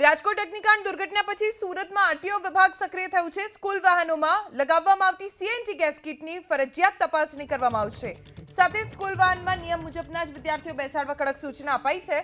રાજકોટ અગ્નિકાંડ દુર્ઘટના પછી સુરતમાં આરટીઓ વિભાગ સક્રિય થયું છે. સ્કૂલ વાહનોમાં લગાવવામાં આવતી સીએનજી ગેસ કીટની ફરજિયાત તપાસણી કરવામાં આવશે. સાથે સ્કૂલ વાહનમાં નિયમ મુજબના જ વિદ્યાર્થીઓ બેસાડવા કડક સૂચના અપાઈ છે.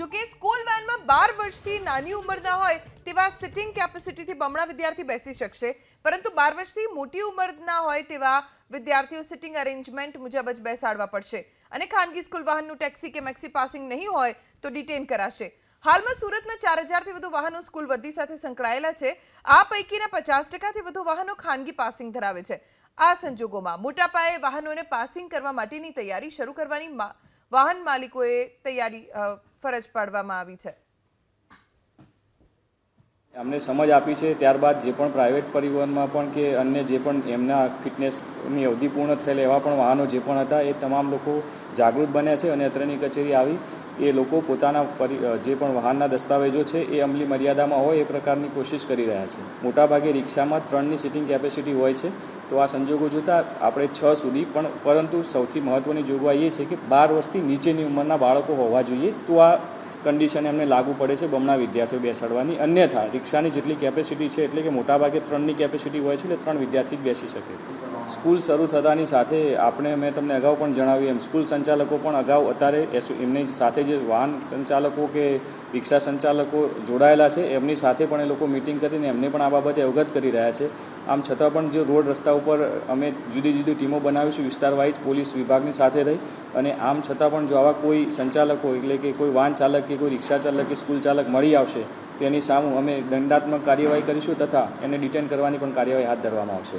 જો કે સ્કૂલ વાનમાં બાર વર્ષથી નાની ઉંમરના હોય તેવા સિટિંગ કેપેસિટીથી બમણા વિદ્યાર્થી બેસી શકશે. પરંતુ બાર વર્ષથી મોટી ઉંમરના હોય તેવા વિદ્યાર્થીઓ સિટિંગ અરેન્જમેન્ટ મુજબ જ બેસાડવા પડશે. અને ખાનગી સ્કૂલ વાહનનું ટેક્સી કે મેક્સી પાસિંગ નહીં હોય તો ડિટેન કરાશે. હાલમાં સુરતમાં ચાર હજારથી વધુ વાહનો સ્કૂલ વર્દી સાથે સંકળાયેલા છે. આ પૈકીના પચાસ ટકાથી વધુ વાહનો ખાનગી પાસિંગ ધરાવે છે. આ સંજોગોમાં મોટા પાયે વાહનોને પાસિંગ કરવા માટેની તૈયારી શરૂ કરવાની વાહન માલિકોએ તૈયારી ફરજ પાડવામાં આવી છે. અમને સમજ આપી છે ત્યારબાદ જે પણ પ્રાઇવેટ પરિવહનમાં પણ કે અન્ય જે પણ એમના ફિટનેસની અવધિ પૂર્ણ થયેલ એવા પણ વાહનો જે પણ હતા એ તમામ લોકો જાગૃત બન્યા છે અને અત્રેની કચેરી આવી. એ લોકો પોતાના જે પણ વાહનના દસ્તાવેજો છે એ અમલી મર્યાદામાં હોય એ પ્રકારની કોશિશ કરી રહ્યા છે. મોટાભાગે રિક્ષામાં ત્રણની સિટિંગ કેપેસિટી હોય છે. તો આ સંજોગો જોતાં આપણે છ સુધી પણ, પરંતુ સૌથી મહત્ત્વની જોગવાઈ એ છે કે બાર વર્ષથી નીચેની ઉંમરના બાળકો હોવા જોઈએ. તો આ કન્ડિશન એમને લાગુ પડે છે બમણા વિદ્યાર્થીઓ બેસાડવાની. અન્યથા, રિક્ષાની જેટલી કેપેસિટી છે એટલે કે મોટાભાગે ત્રણની કેપેસિટી હોય છે એટલે ત્રણ વિદ્યાર્થી જ બેસી શકે. સ્કૂલ શરૂ થતાની સાથે આપણે, મેં તમને અગાઉ પણ જણાવ્યું એમ, સ્કૂલ સંચાલકો પણ અગાઉ અત્યારે એમની સાથે જે વાહન સંચાલકો કે રિક્ષા સંચાલકો જોડાયેલા છે, એમની સાથે પણ એ લોકો મિટિંગ કરીને એમને પણ આ બાબતે અવગત કરી રહ્યા છે. આમ છતાં પણ જે રોડ રસ્તા ઉપર અમે જુદી જુદી ટીમો બનાવીશું વિસ્તારવાઇઝ પોલીસ વિભાગની સાથે રહી અને આમ છતાં પણ જો આવા કોઈ સંચાલકો એટલે કે કોઈ વાહન ચાલક કે કોઈ રિક્ષા ચાલક કે સ્કૂલ ચાલક મળી આવશે તો એની સામે અમે દંડાત્મક કાર્યવાહી કરીશું તથા એને ડિટેન કરવાની પણ કાર્યવાહી હાથ ધરવામાં આવશે.